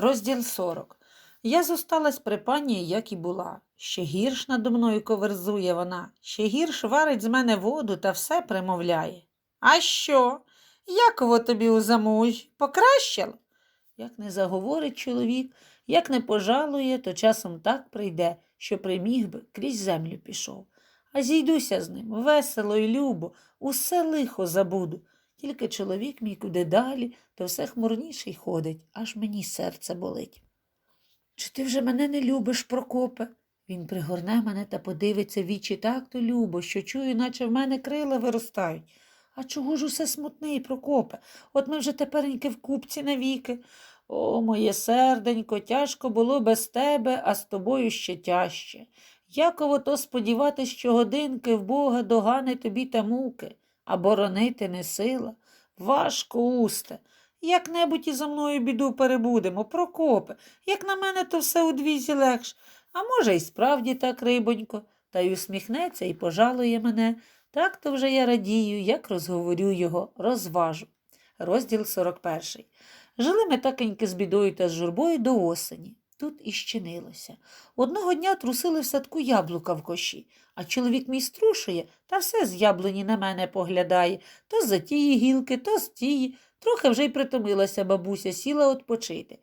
Розділ 40. Я зосталась при пані, як і була. Ще гірш надо мною коверзує вона, ще гірш варить з мене воду та все примовляє. А що? Яково тобі у замуж? Покращило? Як не заговорить чоловік, як не пожалує, то часом так прийде, що приміг би, крізь землю пішов. А зійдуся з ним, весело і любо, усе лихо забуду. Тільки чоловік мій куди далі, то все хмурніший ходить, аж мені серце болить. Чи ти вже мене не любиш, Прокопе? Він пригорне мене та подивиться вічі так то любо, що чую, наче в мене крила виростають. А чого ж усе смутний, Прокопе? От ми вже тепереньки в купці навіки. О, моє серденько, тяжко було без тебе, а з тобою ще тяжче. Яково то сподіватись, що годинки в Бога догани тобі та муки, а боронити не сила. Важко, усте. Як-небудь і за мною біду перебудемо, Прокопе, як на мене, то все удвізі легш. А може, й справді так, рибонько, та й усміхнеться і пожалує мене. Так то вже я радію, як розговорю його, розважу. Розділ 41. Жили ми такеньки з бідою та з журбою до осені. Тут і щинилося. Одного дня трусили в садку яблука в коші, а чоловік мій струшує та все з яблуні на мене поглядає, то з-за тії гілки, то з тії. Трохи вже й притомилася бабуся, сіла відпочити.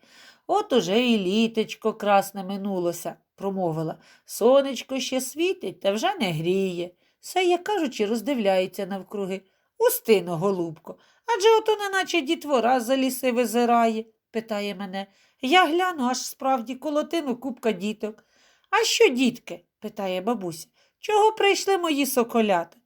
От уже і літечко красне минулося, промовила. Сонечко ще світить та вже не гріє. Все, як кажучи, роздивляється навкруги. Устино, голубко, адже ото неначе дітвора за ліси визирає, питає мене. Я гляну, аж справді колотину купка діток. А що, дітки? питає бабуся. Чого прийшли мої соколята?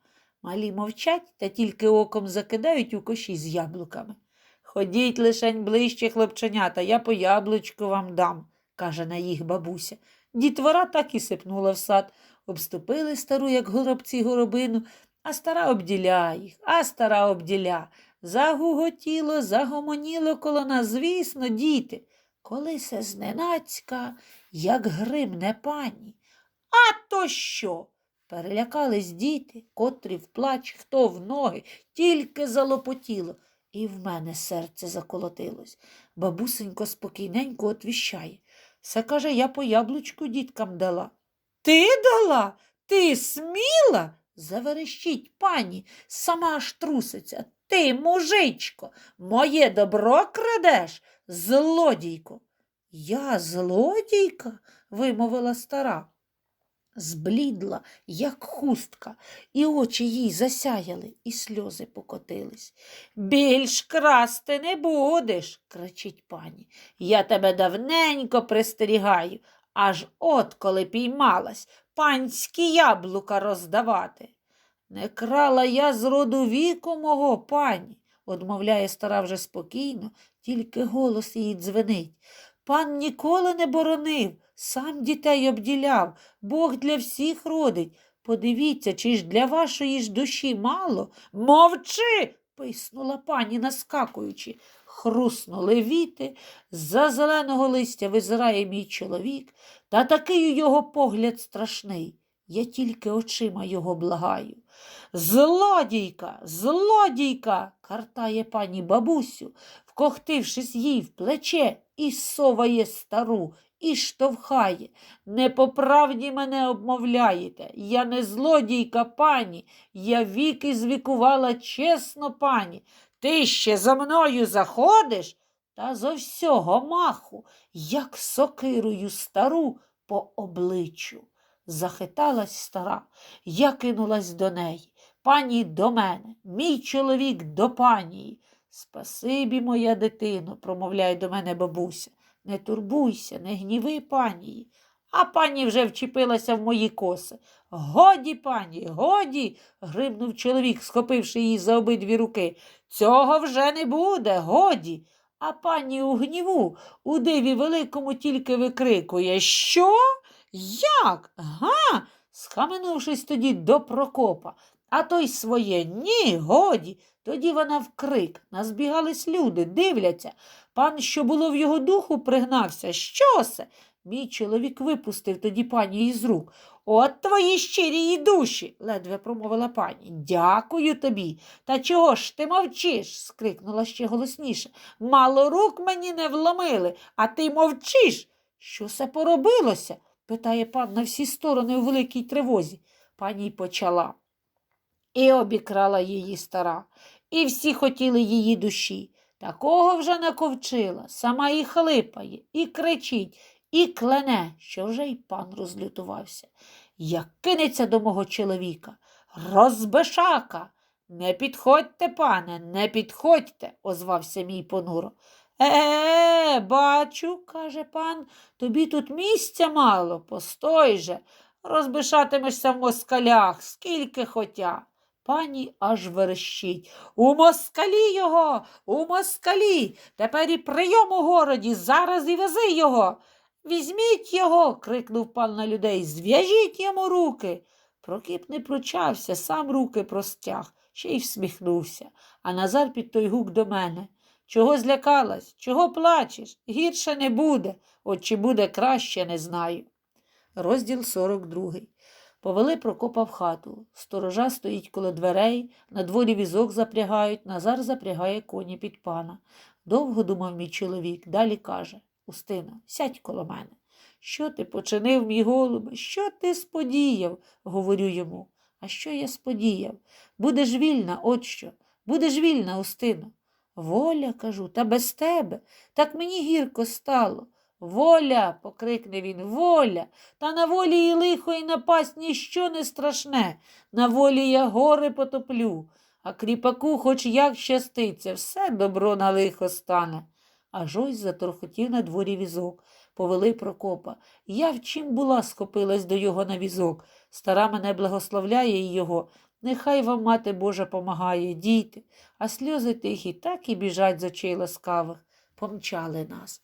Малі мовчать та тільки оком закидають у коші з яблуками. Ходіть лишень ближче, хлопченята, я по яблучку вам дам, каже на їх бабуся. Дітвора так і сипнула в сад. Обступили стару, як горобці горобину, а стара обділя їх, а стара обділя. Загуготіло, загомоніло коло нас, звісно, діти. Коли се зненацька, як гримне пані. А то що? Перелякались діти, котрі в плач, хто в ноги, тільки залопотіло. І в мене серце заколотилось. Бабусенько спокійненько отвіщає. Все каже, я по яблучку діткам дала. Ти дала? Ти сміла? Заверещить пані, сама аж труситься. Ти, мужичко, моє добро крадеш, злодійко. Я злодійка? вимовила стара. Зблідла, як хустка, і очі їй засяяли, і сльози покотились. Більш красти не будеш, кричить пані. Я тебе давненько пристерігаю, аж от коли піймалась панські яблука роздавати. Не крала я з роду віку мого пані, одмовляє стара вже спокійно, тільки голос її дзвенить. Пан ніколи не боронив, сам дітей обділяв, Бог для всіх родить. Подивіться, чи ж для вашої ж душі мало? Мовчи. писнула пані, наскакуючи. Хруснули віти, з-за зеленого листя визирає мій чоловік, та такий у його погляд страшний. Я тільки очима його благаю. Злодійка, злодійка, картає пані бабусю, вкохтившись їй в плече, і соває стару, і штовхає. Непоправді мене обмовляєте. Я не злодійка пані, я віки звікувала чесно пані. Ти ще за мною заходиш? Та зо всього маху, як сокирою стару по обличчю. Захиталась стара, я кинулась до неї. Пані до мене, мій чоловік до панії. Спасибі, моя дитино, промовляє до мене бабуся. Не турбуйся, не гніви панії. А пані вже вчепилася в мої коси. Годі, пані, годі. гримнув чоловік, схопивши її за обидві руки. Цього вже не буде, годі. А пані у гніву, у диві великому тільки викрикує Що? Як? Га? схаменувшись тоді до Прокопа. А той своє ні, годі. Тоді вона вкрик. Назбігались люди, дивляться. Пан, що було в його духу, пригнався. Що це? Мій чоловік випустив тоді пані із рук. От твої щирі душі, ледве промовила пані. Дякую тобі. Та чого ж ти мовчиш? скрикнула ще голосніше. Мало рук мені не вломили, а ти мовчиш. Що це поробилося? Питає пан на всі сторони у великій тривозі. Пані почала. І обікрала її стара, і всі хотіли її душі. Такого вже наковчила, сама і хлипає, і кричить, і клене, що вже й пан розлютувався. Як кинеться до мого чоловіка. Розбешака. Не підходьте, пане, не підходьте, озвався мій понуро. Е, бачу, каже пан, тобі тут місця мало, постой же, розбишатимешся в москалях, скільки хотя. Пані аж верещить. У москалі його, у москалі. Тепер і прийом у городі, зараз і вези його. Візьміть його, крикнув пан на людей. Зв'яжіть йому руки. Прокіп не пручався, сам руки простяг, ще й всміхнувся. А Назар під той гук до мене. Чого злякалась? Чого плачеш? Гірше не буде, от чи буде краще, не знаю. Розділ 42. Повели Прокопа в хату. Сторожа стоїть коло дверей, на дворі візок запрягають, Назар запрягає коні під пана. Довго думав мій чоловік, далі каже Устино, сядь коло мене. Що ти починив, мій голубе? Що ти сподіяв? говорю йому. А що я сподіяв? Будеш вільна, от що. Будеш вільна, Устино. Воля, кажу, та без тебе. Так мені гірко стало. Воля, покрикне він, воля. Та на волі і лихо, і напасть ніщо не страшне. На волі я гори потоплю, а кріпаку хоч як щаститься, все добро на лихо стане. Аж ось заторхотів на дворі візок. Повели Прокопа. Я в чим була, схопилась до його на візок. Стара мене благословляє і його. Нехай вам, мати Божа, помагає, дійте, а сльози тихі так і біжать з очей ласкавих. Помчали нас.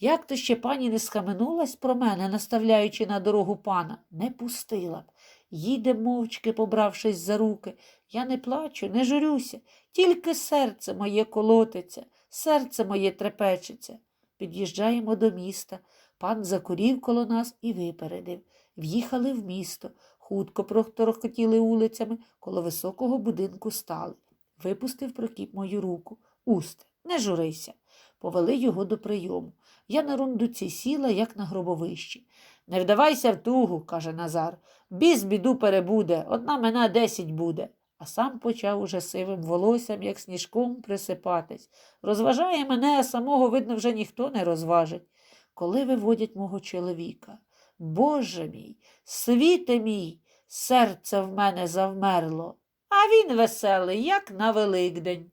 Як то ще пані не схаменулась про мене, наставляючи на дорогу пана, не пустила б. Їде мовчки, побравшись за руки. Я не плачу, не журюся, тільки серце моє колотиться, серце моє трепечеться. Під'їжджаємо до міста. Пан закурів коло нас і випередив. В'їхали в місто, хутко проторохотіли улицями, коло високого будинку стали. Випустив Прокіп мою руку. Усте, не журися. Повели його до прийому. Я на рундуці сіла, як на гробовищі. Не вдавайся в тугу, каже Назар. Біз біду перебуде, одна мене десять буде. А сам почав уже сивим волоссям, як сніжком присипатись. Розважає мене, а самого, видно, вже ніхто не розважить. Коли виводять мого чоловіка. Боже мій, світе мій, серце в мене завмерло, а він веселий, як на Великдень.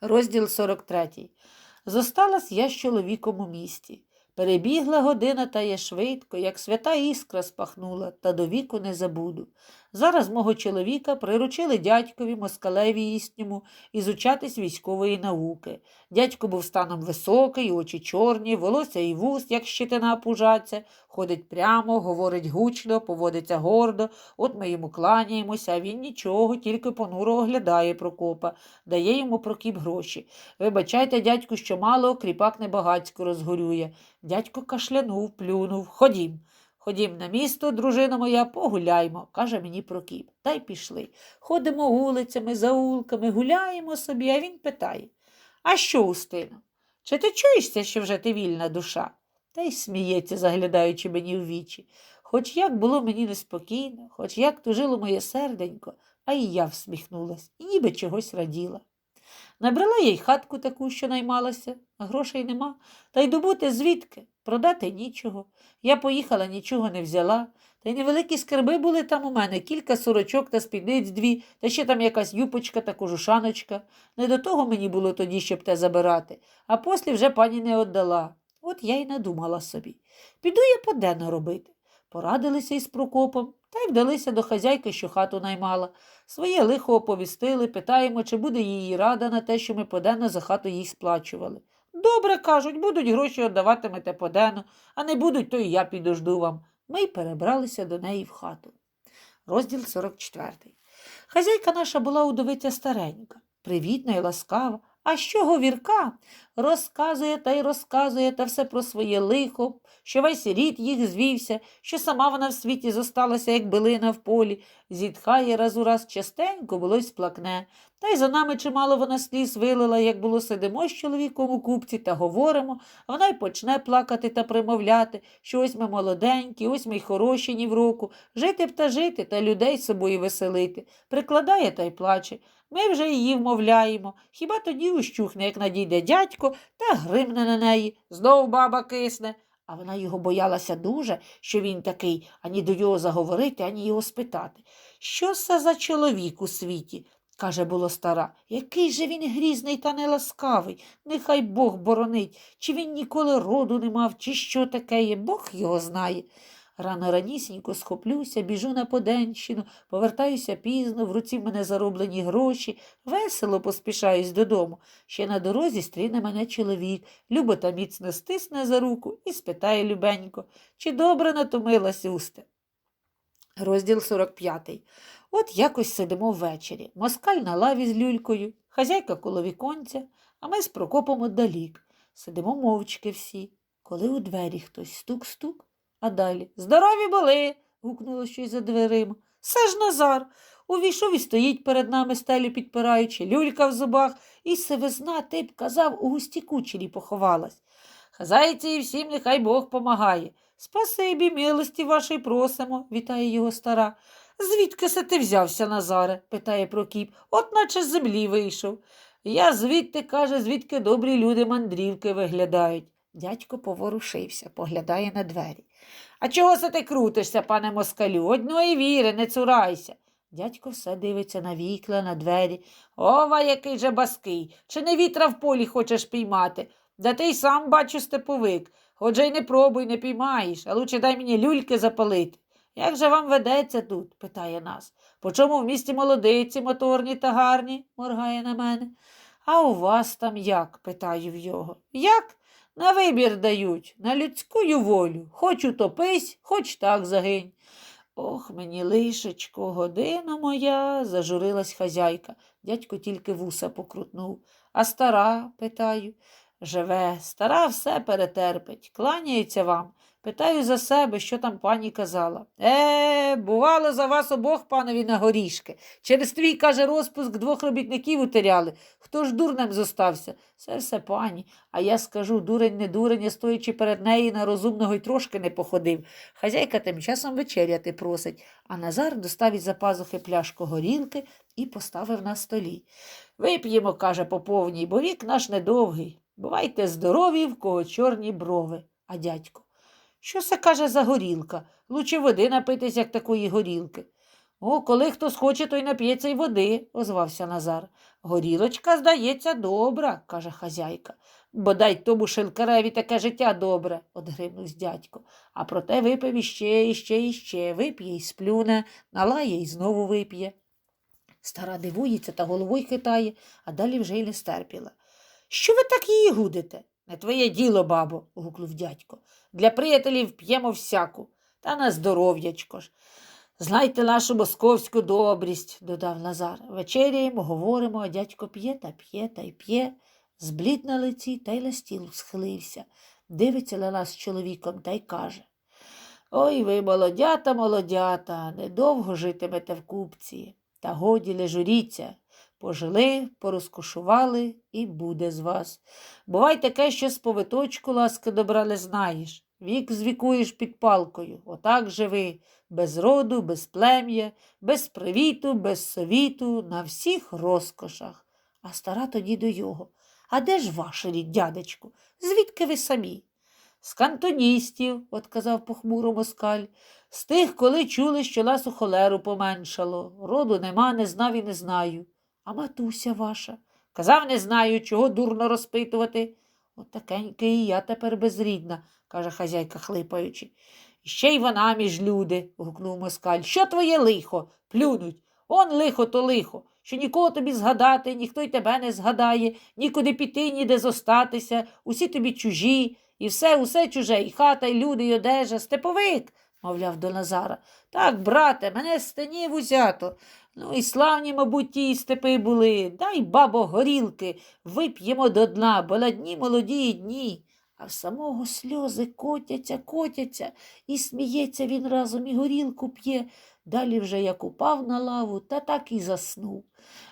Розділ 43. Зосталась я з чоловіком у місті. Перебігла година та є швидко, як свята іскра спахнула, та до віку не забуду. Зараз мого чоловіка приручили дядькові москалеві існьому ізучатись військової науки. Дядько був станом високий, очі чорні, волосся і вуст, як щитина пужаться, ходить прямо, говорить гучно, поводиться гордо. От ми йому кланяємося, а він нічого, тільки понуро оглядає Прокопа, дає йому Прокіп гроші. Вибачайте, дядьку, що мало, кріпак небагацько розгорює. Дядько кашлянув, плюнув. Ходім. Ходім на місто, дружина моя, погуляймо, каже мені Прокіп. Та й пішли. Ходимо вулицями, заулками, гуляємо собі, а він питає А що, Устино? Чи ти чуєшся, що вже ти вільна душа? Та й сміється, заглядаючи мені в вічі. Хоч як було мені неспокійно, хоч як тужило моє серденько, а і я всміхнулась і ніби чогось раділа. Набрала я й хатку таку, що наймалася, а грошей нема, та й добути звідки, продати нічого. Я поїхала, нічого не взяла. Та й невеликі скарби були там у мене, кілька сорочок та спідниць дві, та ще там якась юпочка та кожушаночка. Не до того мені було тоді, щоб те забирати, а послі вже пані не віддала. От я й надумала собі. Піду я поденно робити. Порадилися із Прокопом та й вдалися до хазяйки, що хату наймала. Своє лихо оповістили, питаємо, чи буде її рада на те, що ми поденно за хату їй сплачували. Добре, кажуть, будуть гроші віддаватимете поденно, а не будуть, то і я підожду вам. Ми й перебралися до неї в хату. Розділ 44. Хазяйка наша була удовиця старенька, привітна і ласкава, А що говірка? Розказує та й розказує та все про своє лихо, що весь рід їх звівся, що сама вона в світі зосталася, як билина в полі, зітхає раз у раз частенько, було й сплакне. Та й за нами чимало вона сліз вилила, як було сидимо з чоловіком у купці та говоримо, вона й почне плакати та примовляти, що ось ми молоденькі, ось ми й хороші ні в року, жити б та жити та людей з собою веселити. Прикладає та й плаче. Ми вже її вмовляємо. Хіба тоді ущухне, як надійде дядько, та гримне на неї, знов баба кисне. А вона його боялася дуже, що він такий, ані до його заговорити, ані його спитати. Що це за чоловік у світі? каже було стара. Який же він грізний та неласкавий, нехай Бог боронить, чи він ніколи роду не мав, чи що таке є, Бог його знає. Рано ранісінько схоплюся, біжу на поденщину, повертаюся пізно, в руці мене зароблені гроші, весело поспішаюсь додому. Ще на дорозі стріне мене чоловік, любо та міцно стисне за руку і спитає любенько, чи добре натомилась усте. Розділ 45. От якось сидимо ввечері. Москаль на лаві з люлькою, хазяйка коло віконця, а ми з Прокопом отдалік. Сидимо мовчки всі. Коли у двері хтось стук-стук, а далі Здорові були. гукнуло щось за дверима. Це ж Назар. Увійшов і стоїть перед нами стелю підпираючи, люлька в зубах, і сивизна, ти б казав, у густі кучері поховалась. Хазяйці і всім нехай Бог помагає. Спасибі, милості вашої просимо, вітає його стара. Звідки се ти взявся, Назаре? питає Прокіп, от наче з землі вийшов. Я звідти, каже, звідки добрі люди мандрівки виглядають. Дядько поворушився, поглядає на двері. А чого се ти крутишся, пане москалю? Одної віри, не цурайся. Дядько все дивиться на вікла, на двері. Ова, який же баский. Чи не вітра в полі хочеш піймати? Да ти й сам бачу степовик. Отже й не пробуй, не піймаєш, а лучше дай мені люльки запалити. Як же вам ведеться тут? питає нас. По чому в місті молодиці, моторні та гарні? моргає на мене. А у вас там як? питаю в його. Як? На вибір дають, на людську волю. Хоч утопись, хоч так загинь. Ох, мені лишечко, година моя, зажурилась хазяйка. Дядько тільки вуса покрутнув. А стара, питаю. Живе, стара все перетерпить, кланяється вам. Питаю за себе, що там пані казала. Е, бувало за вас обох, панові, на горішки. Через твій, каже, розпуск двох робітників утеряли. Хто ж дурнем зостався? Це все пані. А я скажу, дурень не дурень, стоячи перед нею на розумного й трошки не походив. Хазяйка тим часом вечеряти просить, а Назар достав із за пазухи пляшку горілки і поставив на столі. Вип'ємо, каже, по повній, бо вік наш недовгий. Бувайте здорові, в кого чорні брови. А дядько. Що це каже за горілка? Лучше води напитись, як такої горілки. О, коли хто схоче, той нап'ється й води, озвався Назар. Горілочка, здається, добра, каже хазяйка. Бодай тому шелкареві таке життя добре, одгримнувсь дядько. А проте випив іще, іще, іще, вип'є й сплюне, налає й знову вип'є. Стара дивується та головою хитає, а далі вже й не стерпіла. Що ви так її гудите? Не твоє діло, бабо, гукнув дядько. Для приятелів п'ємо всяку, та на здоров'ячко ж. Знайте нашу московську добрість, додав Назар. Вечеряємо, говоримо, а дядько п'є та п'є та й п'є, зблід на лиці та й на стіл схилився. Дивиться на нас з чоловіком та й каже. Ой ви, молодята, молодята, недовго житимете в купці. Та годі не журіться. Пожили, порозкошували і буде з вас. Бувай таке, що з повиточку ласки добра не знаєш. Вік звікуєш під палкою. Отак живи, без роду, без плем'я, без привіту, без совіту, на всіх розкошах. А стара тоді до його. А де ж ваш рід, дядечку? Звідки ви самі? З кантоністів, отказав похмуро москаль. З тих, коли чули, що нас у холеру поменшало. Роду нема, не знав і не знаю. А матуся ваша? Казав, не знаю, чого дурно розпитувати. От такеньки і я тепер безрідна, каже хазяйка, хлипаючи. Ще й вона між люди, гукнув москаль. Що твоє лихо? Плюнуть. Он лихо то лихо, що нікого тобі згадати, ніхто й тебе не згадає, нікуди піти, ніде зостатися, усі тобі чужі, і все, усе чуже, і хата, і люди, і одежа, степовик, мовляв до Назара. Так, брате, мене з станів узято. Ну і славні, мабуть, ті степи були. Дай, бабо, горілки, вип'ємо до дна, бо на дні молоді дні. А в самого сльози котяться, котяться, і сміється він разом і горілку п'є. Далі вже як упав на лаву, та так і заснув.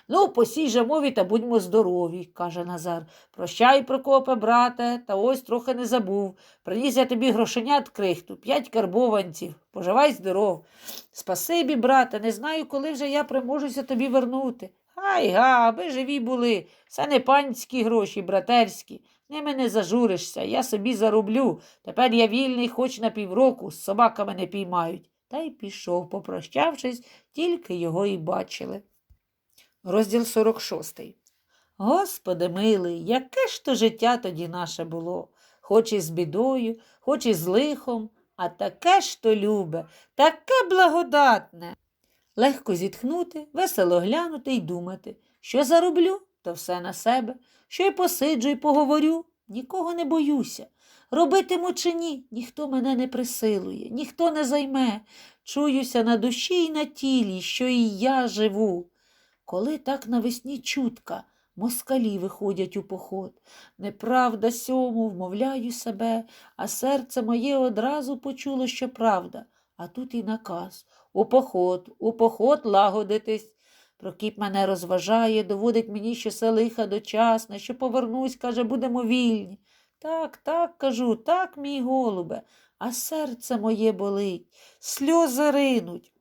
Ну, по сій же мові та будьмо здорові, каже Назар. Прощай, Прокопе, брате, та ось трохи не забув. Приніс я тобі грошенят крихту, п'ять карбованців. Поживай здоров. Спасибі, брате, не знаю, коли вже я приможуся тобі вернути. Гай га, аби живі були. Це не панські гроші, братерські. Ними не зажуришся, я собі зароблю. Тепер я вільний хоч на півроку, з собаками не піймають. Та й пішов, попрощавшись, тільки його і бачили. Розділ 46. Господи милий, яке ж то життя тоді наше було, хоч і з бідою, хоч і з лихом, а таке ж то любе, таке благодатне. Легко зітхнути, весело глянути й думати, що зароблю, то все на себе, що й посиджу й поговорю, нікого не боюся. Робитиму чи ні, ніхто мене не присилує, ніхто не займе. Чуюся на душі й на тілі, що і я живу. Коли так навесні чутка, москалі виходять у поход. Неправда сьому, вмовляю себе, а серце моє одразу почуло, що правда, а тут і наказ. У поход, у поход лагодитись. Прокіп мене розважає, доводить мені, що це лиха дочасне, що повернусь, каже, будемо вільні. Так, так, кажу, так, мій голубе, а серце моє болить, сльози ринуть.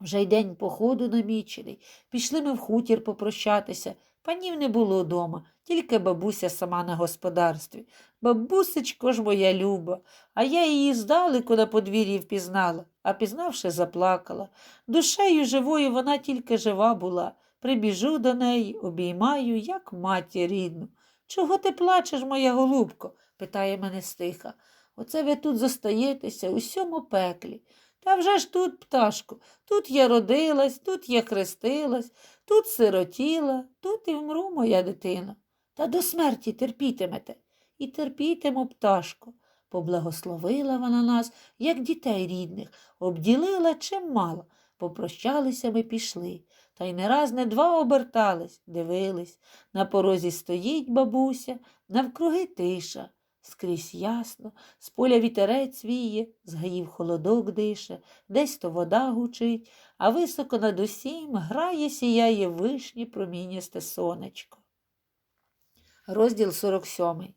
Вже й день походу намічений. Пішли ми в хутір попрощатися. Панів не було дома, тільки бабуся сама на господарстві. Бабусечко ж моя люба, а я її здалеку на подвір'ї впізнала, а пізнавши, заплакала. Душею живою вона тільки жива була. Прибіжу до неї, обіймаю, як матір рідну. Чого ти плачеш, моя голубко? питає мене стиха. Оце ви тут зостаєтеся у сьому пеклі. Та вже ж тут, пташко, тут я родилась, тут я хрестилась, тут сиротіла, тут і вмру, моя дитина. Та до смерті терпітимете. І терпітиму, пташко. Поблагословила вона нас, як дітей рідних, обділила чим мала. Попрощалися ми пішли. Та й не раз, не два обертались, дивились. На порозі стоїть бабуся, навкруги тиша. Скрізь ясно, з поля вітерець віє, з гаїв холодок дише, десь то вода гучить, а високо над усім грає, сіяє вишні промінясте сонечко. Розділ 47.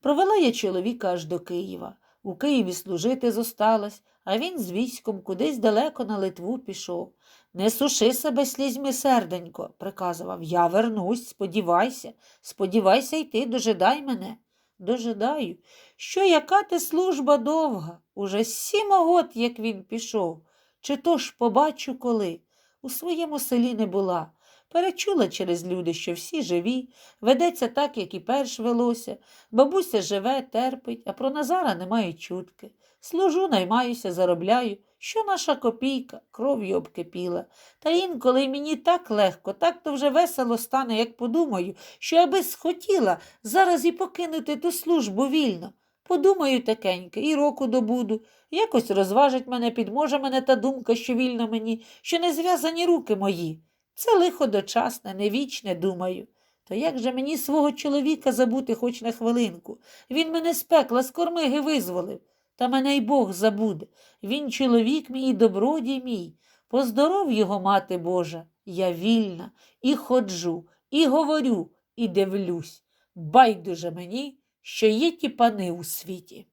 Провела я чоловіка аж до Києва. У Києві служити зосталась, а він з військом кудись далеко на Литву пішов. Не суши себе слізьми, серденько, приказував. Я вернусь, сподівайся, сподівайся йти, дожидай мене. Дожидаю, що яка ти служба довга, уже сім год, як він пішов. Чи то ж побачу коли? У своєму селі не була. Перечула через люди, що всі живі, ведеться так, як і перш велося. Бабуся живе, терпить, а про Назара немає чутки. Служу, наймаюся, заробляю. Що наша копійка кров'ю обкипіла. Та інколи мені так легко, так то вже весело стане, як подумаю, що аби схотіла зараз і покинути ту службу вільно. Подумаю такеньке, і року добуду. Якось розважить мене, підможе мене та думка, що вільно мені, що не зв'язані руки мої. Це лихо дочасне, не вічне, думаю. То як же мені свого чоловіка забути хоч на хвилинку? Він мене з пекла, з кормиги визволив. Та мене й Бог забуде. Він чоловік мій і добродій мій. Поздоров його, мати Божа, я вільна, і ходжу, і говорю, і дивлюсь. Байдуже мені, що є ті пани у світі.